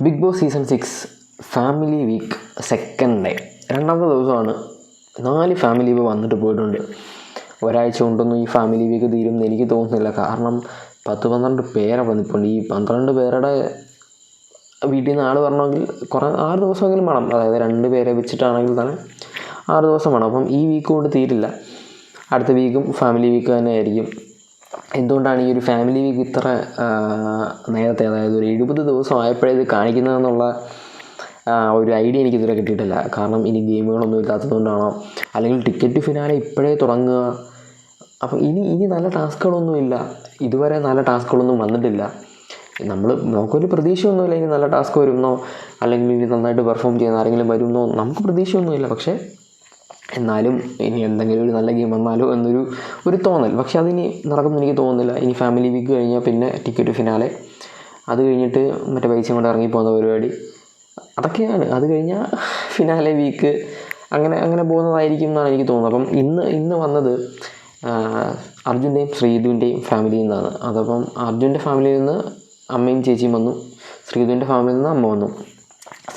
Bigg Boss season six family week second day രണ്ടാമത്തെ ദിവസമാണ് നാല് ഫാമിലി ഇപ്പോൾ വന്നിട്ട് പോയിട്ടുണ്ട്. ഒരാഴ്ച കൊണ്ടൊന്നും ഈ ഫാമിലി വീക്ക് തീരുമെന്ന് എനിക്ക് തോന്നുന്നില്ല. കാരണം പത്ത് പന്ത്രണ്ട് പേരെ വന്നിട്ടുണ്ട്. ഈ പന്ത്രണ്ട് പേരുടെ വീട്ടിൽ നിന്ന് ആൾ പറഞ്ഞെങ്കിൽ കുറേ ആറ് ദിവസമെങ്കിലും വേണം. അതായത് രണ്ട് പേരെ വെച്ചിട്ടാണെങ്കിൽ തന്നെ ആറ് ദിവസം വേണം. അപ്പം ഈ വീക്ക് കൊണ്ട് തീരില്ല. അടുത്ത വീക്കും ഫാമിലി വീക്ക് തന്നെ ആയിരിക്കും. എന്തുകൊണ്ടാണ് ഈ ഒരു ഫാമിലി വീക്ക് ഇത്ര നേരത്തെ അതായത് ഒരു എഴുപത് ദിവസം ആയപ്പോഴേ ഇത് കാണിക്കുന്നതെന്നുള്ള ഒരു ഐഡിയ എനിക്ക് ഇതുവരെ കിട്ടിയിട്ടില്ല. കാരണം ഇനി ഗെയിമുകളൊന്നും ഇല്ലാത്തതുകൊണ്ടാണോ? അല്ലെങ്കിൽ ടിക്കറ്റ് ഫിനാലെ ഇപ്പോഴേ തുടങ്ങുക. അപ്പം ഇനി ഇനി നല്ല ടാസ്കുകളൊന്നും ഇല്ല. ഇതുവരെ നല്ല ടാസ്കുകളൊന്നും വന്നിട്ടില്ല. നമ്മൾ നമുക്കൊരു പ്രതീക്ഷയൊന്നുമില്ല ഇനി നല്ല ടാസ്ക് വരുമെന്നോ അല്ലെങ്കിൽ ഇനി നന്നായിട്ട് പെർഫോം ചെയ്യുന്ന ആരെങ്കിലും വരുമെന്നോ നമുക്ക് പ്രതീക്ഷയൊന്നുമില്ല. പക്ഷേ എന്നാലും ഇനി എന്തെങ്കിലും ഒരു നല്ല ഗെയിം വന്നാലോ എന്നൊരു ഒരു തോന്നൽ. പക്ഷെ അതിനി നടക്കുമെന്ന് എനിക്ക് തോന്നുന്നില്ല. ഇനി ഫാമിലി വീക്ക് കഴിഞ്ഞാൽ പിന്നെ ടിക്കറ്റ് ഫിനാലെ അത് കഴിഞ്ഞിട്ട് മറ്റേ പൈസയും കൊണ്ട് ഇറങ്ങിപ്പോകുന്ന പരിപാടി. അതൊക്കെയാണ്. അത് കഴിഞ്ഞാൽ ഫിനാലെ വീക്ക് അങ്ങനെ അങ്ങനെ പോകുന്നതായിരിക്കും എന്നാണ് എനിക്ക് തോന്നുന്നത്. അപ്പം ഇന്ന് ഇന്ന് വന്നത് അർജുന്റെയും ശ്രീധുവിന്റെയും ഫാമിലിയിൽ നിന്നാണ്. അതപ്പം അർജുന്റെ ഫാമിലിയിൽ നിന്ന് അമ്മയും ചേച്ചിയും വന്നു. ശ്രീധുവിന്റെ ഫാമിലിയിൽ നിന്ന് അമ്മ വന്നു.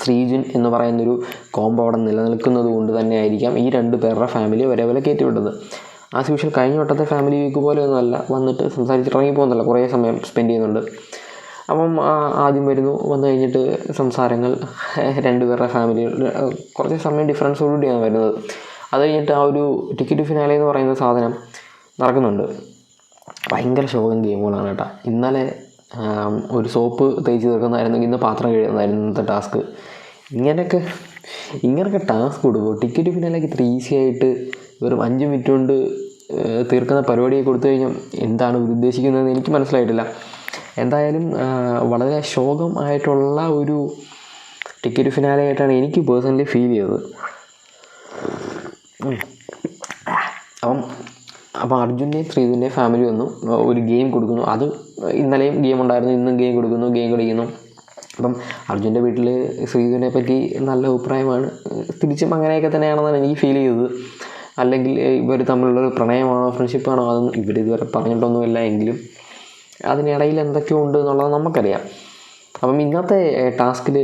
ശ്രീജുൻ എന്ന് പറയുന്നൊരു കോംബോ അവിടെ നിലനിൽക്കുന്നത് കൊണ്ട് തന്നെ ആയിരിക്കാം ഈ രണ്ട് പേരുടെ ഫാമിലി ഒരേപോലെ കയറ്റിവിട്ടത്. ആസ് യൂഷ്വൽ കഴിഞ്ഞ വട്ടത്തെ ഫാമിലി വീക്ക് പോലെ ഒന്നുമല്ല വന്നിട്ട് സംസാരിച്ചിട്ട് ഇറങ്ങി പോകുന്നില്ല കുറേ സമയം സ്പെൻഡ് ചെയ്യുന്നുണ്ട്. അപ്പം ആദ്യം വരുന്നു വന്നു കഴിഞ്ഞിട്ട് സംസാരങ്ങൾ രണ്ടുപേരുടെ ഫാമിലി കുറച്ച് സമയം ഡിഫറൻസോടുകൂടിയാണ് വരുന്നത്. അത് കഴിഞ്ഞിട്ട് ആ ഒരു ടിക്കറ്റ് ഫിനാലെ എന്ന് പറയുന്ന സാധനം നടക്കുന്നുണ്ട്. ഭയങ്കര ശോകം ഗെയിമുകളാണ് കേട്ടോ. ഇന്നലെ ഒരു സോപ്പ് തേച്ച് തീർക്കുന്നതായിരുന്നെങ്കിൽ ഇന്ന് പാത്രം കഴുകുന്നതായിരുന്നു ഇന്നത്തെ ടാസ്ക് ഇങ്ങനെയൊക്കെ ഇങ്ങനെയൊക്കെ ടാസ്ക് കൊടുക്കുമോ ടിക്കറ്റ് പിന്നാലേക്ക് ഇത്ര ഈസി ആയിട്ട് വെറും അഞ്ച് മിനിറ്റ് കൊണ്ട് തീർക്കുന്ന പരിപാടിയെ കൊടുത്തു കഴിഞ്ഞാൽ എന്താണ് ഉദ്ദേശിക്കുന്നതെന്ന് എനിക്ക് മനസ്സിലായിട്ടില്ല. എന്തായാലും വളരെ ശോകം ആയിട്ടുള്ള ഒരു ടിക്കറ്റ് ഫിനാലെ ആയിട്ടാണ് എനിക്ക് പേഴ്സണലി ഫീൽ ചെയ്തത്. അപ്പം അപ്പോൾ അർജുന്റെയും ശ്രീധുവിന്റെയും ഫാമിലി വന്നു. ഒരു ഗെയിം കൊടുക്കുന്നു. അത് ഇന്നലെയും ഗെയിം ഉണ്ടായിരുന്നു. ഇന്നും ഗെയിം കൊടുക്കുന്നു. ഗെയിം കളിക്കുന്നു. അപ്പം അർജുന്റെ വീട്ടിൽ ശ്രീധുവിനെ പറ്റി നല്ല അഭിപ്രായമാണ്. തിരിച്ചും അങ്ങനെയൊക്കെ തന്നെയാണെന്നാണ് എനിക്ക് ഫീൽ ചെയ്തത്. അല്ലെങ്കിൽ ഇവർ തമ്മിലുള്ളൊരു പ്രണയമാണോ ഫ്രണ്ട്ഷിപ്പാണോ അതൊന്നും ഇവർ ഇതുവരെ പറഞ്ഞിട്ടൊന്നുമില്ല എങ്കിലും അതിനിടയിൽ എന്തൊക്കെയോ ഉണ്ട് എന്നുള്ളത് നമുക്കറിയാം. അപ്പം ഇന്നത്തെ ടാസ്കിൽ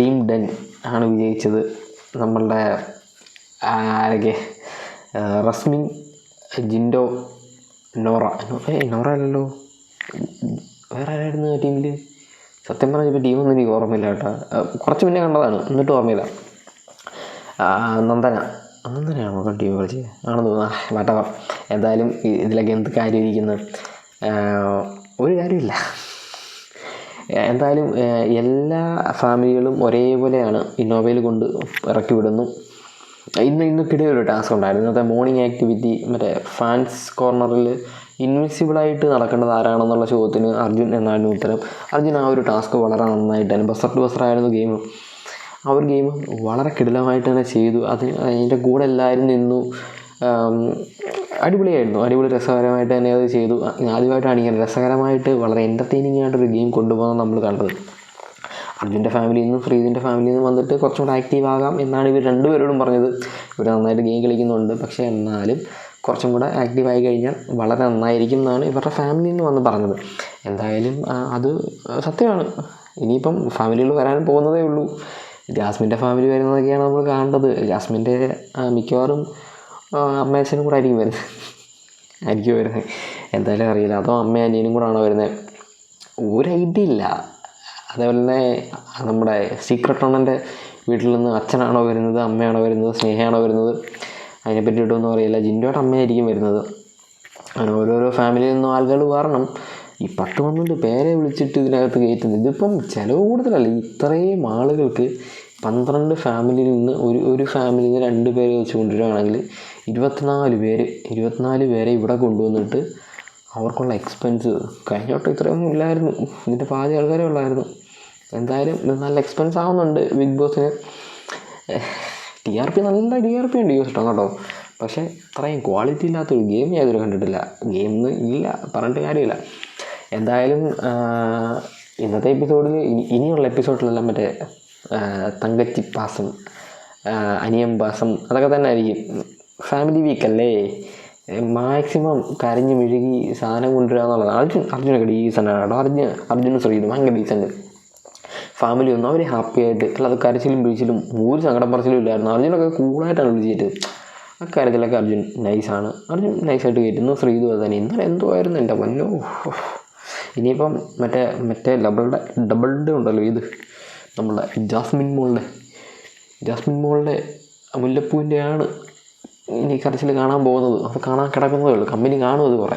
ടീം ഡെൻ ആണ് വിജയിച്ചത് നമ്മളുടെ ആരൊക്കെ? റസ്മിൻ ജിൻഡോ നോറ. നോറ അല്ലല്ലോ. വേറെ ആരായിരുന്നു ടീമിൽ സത്യം പറഞ്ഞപ്പോൾ ടീമൊന്നും എനിക്ക് ഓർമ്മയില്ല കേട്ടോ. കുറച്ച് മുന്നേ കണ്ടതാണ്. എന്നിട്ട് ഓർമ്മയില്ല. നന്ദന. നന്ദനയാണോ ടീം കളിച്ചത് ആണെന്ന് തോന്നുന്നു. വട്ടവർ എന്തായാലും ഇതിലൊക്കെ എന്ത് കാര്യം ഇരിക്കുന്നത് ഒരു കാര്യമില്ല. എന്തായാലും എല്ലാ ഫാമിലികളും ഒരേപോലെയാണ്. ഇന്നോവയിൽ കൊണ്ട് ഇറക്കി വിടുന്നു. ഇന്ന് ഇന്ന് കിടിയ ഒരു ടാസ്ക് ഉണ്ടായിരുന്നു. ഇന്നത്തെ മോർണിംഗ് ആക്ടിവിറ്റി മറ്റേ ഫാൻസ് കോർണറിൽ ഇൻവിസിബിളായിട്ട് നടക്കേണ്ടത് ആരാണെന്നുള്ള ചോദ്യത്തിന് അർജുൻ എന്നായിരുന്നു ഉത്തരം. അർജുൻ ആ ഒരു ടാസ്ക് വളരെ നന്നായിട്ട് തന്നെ ബസർ ടു ബസറായിരുന്നു ഗെയിം ആ ഒരു ഗെയിം വളരെ കിടിലമായിട്ട് തന്നെ ചെയ്തു. അത് അതിന്റെ കൂടെ എല്ലാവരും നിന്നു. അടിപൊളിയായിരുന്നു. അടിപൊളി രസകരമായിട്ട് തന്നെ അത് ചെയ്തു. ആദ്യമായിട്ടാണ് ഇങ്ങനെ രസകരമായിട്ട് വളരെ എന്റർടൈനിങ് ആയിട്ടൊരു ഗെയിം കൊണ്ടുപോകുന്നത് നമ്മൾ കണ്ടത്. അർജുന്റെ ഫാമിലിയിൽ നിന്നും ഫ്രീദിന്റെ ഫാമിലിയിൽ നിന്നും വന്നിട്ട് കുറച്ചും കൂടെ ആക്റ്റീവ് ആകാം എന്നാണ് ഇവർ രണ്ടുപേരോടും പറഞ്ഞത്. ഇവർ നന്നായിട്ട് ഗെയിം കളിക്കുന്നുണ്ട്. പക്ഷേ എന്നാലും കുറച്ചും കൂടെ ആക്റ്റീവ് ആയി കഴിഞ്ഞാൽ വളരെ നന്നായിരിക്കും എന്നാണ് ഇവരുടെ ഫാമിലിയിൽ നിന്ന് വന്ന് പറഞ്ഞത്. എന്തായാലും അത് സത്യമാണ്. ഇനിയിപ്പം ഫാമിലികൾ വരാൻ പോകുന്നതേ ഉള്ളൂ. ജാസ്മിന്റെ ഫാമിലി വരുന്നതൊക്കെയാണ് നമ്മൾ കാണേണ്ടത്. ജാസ്മിന്റെ മിക്കവാറും അമ്മയച്ഛനും കൂടെ ആയിരിക്കും വരുന്നത്. ആയിരിക്കും വരുന്നത്. എന്തായാലും അറിയില്ല. അതോ അമ്മയും അനിയനും കൂടാണോ വരുന്നത്? ഒരു ഐഡിയ ഇല്ല. അതേപോലെ തന്നെ നമ്മുടെ സീക്രട്ട് അണ്ണന്റെ വീട്ടിൽ നിന്ന് അച്ഛനാണോ വരുന്നത് അമ്മയാണോ വരുന്നത് സ്നേഹയാണോ വരുന്നത്? അതിനെ പറ്റിയിട്ടൊന്നും അറിയില്ല ജിൻഡോയുടെ അമ്മയായിരിക്കും വരുന്നത്. അങ്ങനെ ഓരോരോ ഫാമിലിയിൽ നിന്നും ആളുകൾ കാരണം ഈ പത്ത് പന്ത്രണ്ട് പേരെ വിളിച്ചിട്ട് ഇതിനകത്ത് കയറ്റുന്നത് ഇതിപ്പം ചിലവ് കൂടുതലല്ല. ഇത്രയും ആളുകൾക്ക് പന്ത്രണ്ട് ഫാമിലിയിൽ നിന്ന് ഒരു ഒരു ഫാമിലിയിൽ നിന്ന് രണ്ട് പേരെ വെച്ച് കൊണ്ടുവരികയാണെങ്കിൽ ഇരുപത്തിനാല് പേര് ഇരുപത്തിനാല് പേരെ ഇവിടെ കൊണ്ടുവന്നിട്ട് അവർക്കുള്ള എക്സ്പെൻസ് കഴിഞ്ഞ വട്ടം ഇത്രയൊന്നും ഇല്ലായിരുന്നു. ഇതിന്റെ പാതി ആൾക്കാരെ ഉള്ളായിരുന്നു. എന്തായാലും നല്ല എക്സ്പെൻസ് ആവുന്നുണ്ട് ബിഗ് ബോസിന്. ടി ആർ പി നല്ല ടി ആർ പി ഉണ്ട് യൂസ് ഇട്ടോ കേട്ടോ? പക്ഷേ ഇത്രയും ക്വാളിറ്റി ഇല്ലാത്തൊരു ഗെയിം ഞാൻ ഇതുവരെ കണ്ടിട്ടില്ല. ഗെയിം ഇല്ല പറഞ്ഞിട്ട് കാര്യമില്ല. എന്തായാലും ഇന്നത്തെ എപ്പിസോഡിൽ ഇനി ഇനിയുള്ള എപ്പിസോഡിലെല്ലാം മറ്റേ തങ്കച്ചി പാസം അനിയം പാസം അതൊക്കെ തന്നെ ആയിരിക്കും. ഫാമിലി വീക്കല്ലേ മാക്സിമം കരഞ്ഞ് മെഴുകി സാധനം കൊണ്ടുവരിക എന്നുള്ളതാണ് അർജുൻ അർജുനൊക്കെ ഡീസന്റ് ആണ് കേട്ടോ. അർജുൻ അർജുനും ശ്രീതും ഭയങ്കര ഡീസന്റ് ഫാമിലി ഒന്നും അവർ ഹാപ്പി ആയിട്ട് അല്ലാതെ കരച്ചിലും പിഴിച്ചിലും ഒരു സങ്കടം പറച്ചിലും ഇല്ലായിരുന്നു. അർജുനൊക്കെ കൂളായിട്ടാണ് വിളിച്ചിട്ട്. ആ കാര്യത്തിലൊക്കെ അർജുൻ നൈസാണ് അർജുൻ നൈസായിട്ട് കയറ്റുന്നു ശ്രീതു അത് തന്നെ ഇന്നലെ എന്തോ ആയിരുന്നു എന്റെ പൊന്നോ. ഇനിയിപ്പം മറ്റേ മറ്റേ ഡബിളുടെ ഡബിളുടെ ഉണ്ടല്ലോ ഇത്. നമ്മുടെ ജാസ്മിൻ മോളുടെ ജാസ്മിൻ മോളുടെ മുല്ലപ്പൂവിന്റെയാണ് ഇനി കരച്ചിൽ കാണാൻ പോകുന്നത്. അത് കാണാൻ കിടക്കുന്നതേ ഉള്ളൂ. കമ്പനി കാണും അത് കുറേ.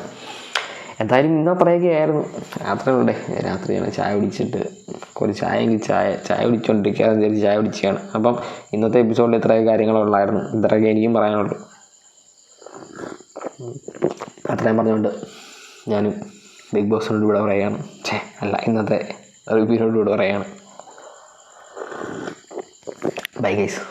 എന്തായാലും ഇന്ന പറയുകയായിരുന്നു രാത്രി രാത്രികളുടെ രാത്രിയാണ് ചായ കുടിച്ചിട്ട് കുറച്ച് ചായ എങ്കിൽ ചായ ചായ കുടിച്ചുകൊണ്ടിരിക്കാതെ വിചാരിച്ച് ചായ കുടിക്കുകയാണ് അപ്പം ഇന്നത്തെ എപ്പിസോഡിൽ ഇത്രയും കാര്യങ്ങളുള്ളായിരുന്നു ഇത്രയൊക്കെ എനിക്കും പറയാനുള്ളൂ. അത്രയും പറഞ്ഞുകൊണ്ട് ഞാനും ബിഗ് ബോസിനോട് ഇവിടെ പറയുകയാണ്. ഛേ അല്ല ഇന്നത്തെ റിവ്യൂവിനോട് ഇവിടെ പറയുകയാണ്. Bye guys